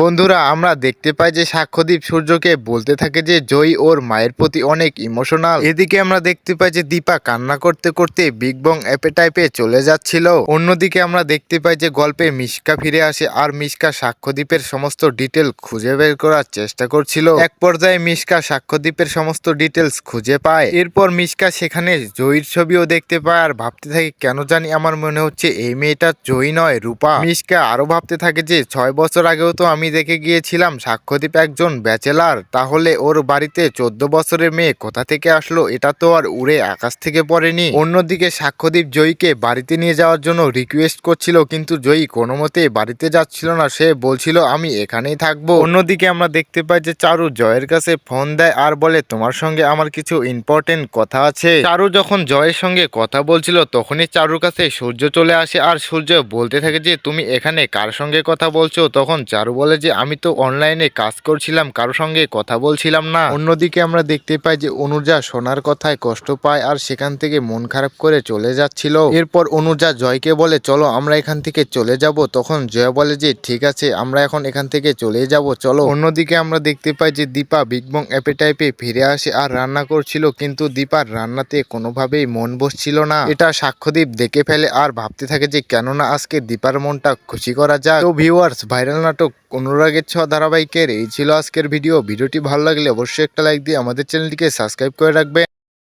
বন্ধুরা, আমরা দেখতে পাই যে সাক্ষ্যদীপ সূর্যকে বলতে থাকে যে জয়ী ওর মায়ের প্রতি অনেক ইমোশনাল। এদিকে আমরা দেখতে পাই যে দীপা কান্না করতে করতে বিগ বং অ্যাপে টাইপে চলে যাচ্ছিল। অন্যদিকে আমরা দেখতে পাই যে গল্পে মিশকা ফিরে আসে আর মিশকা সাক্ষ্যদীপের সমস্ত ডিটেল খুঁজে বের করার চেষ্টা করছিল। এক পর্যায়ে মিশকা সাক্ষ্যদীপের সমস্ত ডিটেলস খুঁজে পায়। এরপর মিশকা সেখানে জয়ীর ছবিও দেখতে পায় আর ভাবতে থাকে, কেন জানি আমার মনে হচ্ছে এই মেয়েটা জয়ী নয়, রূপা। মিশকা আরও ভাবতে থাকে যে ছয় বছর আগেও তো আমি দেখে গিয়েছিলাম সাক্ষ্যদীপ একজন ব্যাচেলার। তাহলে ওর বাড়িতে চোদ্দ বছরের মেয়ে কোথা থেকে আসলো এটা তো আর উড়ে আকাশ থেকে পড়েনি। অন্যদিকে সাক্ষ্যদীপ জয়ীকে বাড়িতে নিয়ে যাওয়ার জন্য রিকোয়েস্ট করছিল, কিন্তু জয়ী কোনো মতে বাড়িতে যাচ্ছিল না। সে বলছিল, আমি এখানেই থাকব। অন্যদিকে আমরা দেখতে পাই যে চারু জয়ের কাছে ফোন দেয় আর বলে, তোমার সঙ্গে আমার কিছু ইম্পর্টেন্ট কথা আছে। চারু যখন জয়ের সঙ্গে কথা বলছিল, তখনই চারুর কাছে সূর্য চলে আসে। আর সূর্য বলতে থাকে যে, তুমি এখানে কার সঙ্গে কথা বলছো? তখন চারু বলে যে আমি তো অনলাইনে কাজ করছিলাম, কারও সঙ্গে কথা বলছিলাম না। অন্যদিকে আমরা দেখতে পাই যে অনুজা সোনার কথায় কষ্ট পায় আর সেখান থেকে মন খারাপ করে চলে যাচ্ছিল। এরপর অনুজা জয়কে বলে, চলো, আমরা এখান থেকে চলে যাব। তখন জয় বলে যে, ঠিক আছে, আমরা এখন এখান থেকে চলে যাব, চলো। অন্যদিকে আমরা দেখতে পাই যে দীপা বিগ বং অ্যাপে টাইপে ফিরে আসে আর রান্না করছিল, কিন্তু দীপার রান্নাতে কোনোভাবেই মন বসছিল না। এটা সাক্ষ্যদীপ দেখে ফেলে আর ভাবতে থাকে যে, কেননা আজকে দীপার মনটা খুশি করা যায়। তো ভিউয়ার্স ভাইরাল নাটক অনুরাগের ছ ধারাবাহিকের এই ছিল আজকের ভিডিও। ভিডিওটি ভালো লাগলে অবশ্যই একটা লাইক দিয়ে আমাদের চ্যানেলটিকে সাবস্ক্রাইব করে রাখবে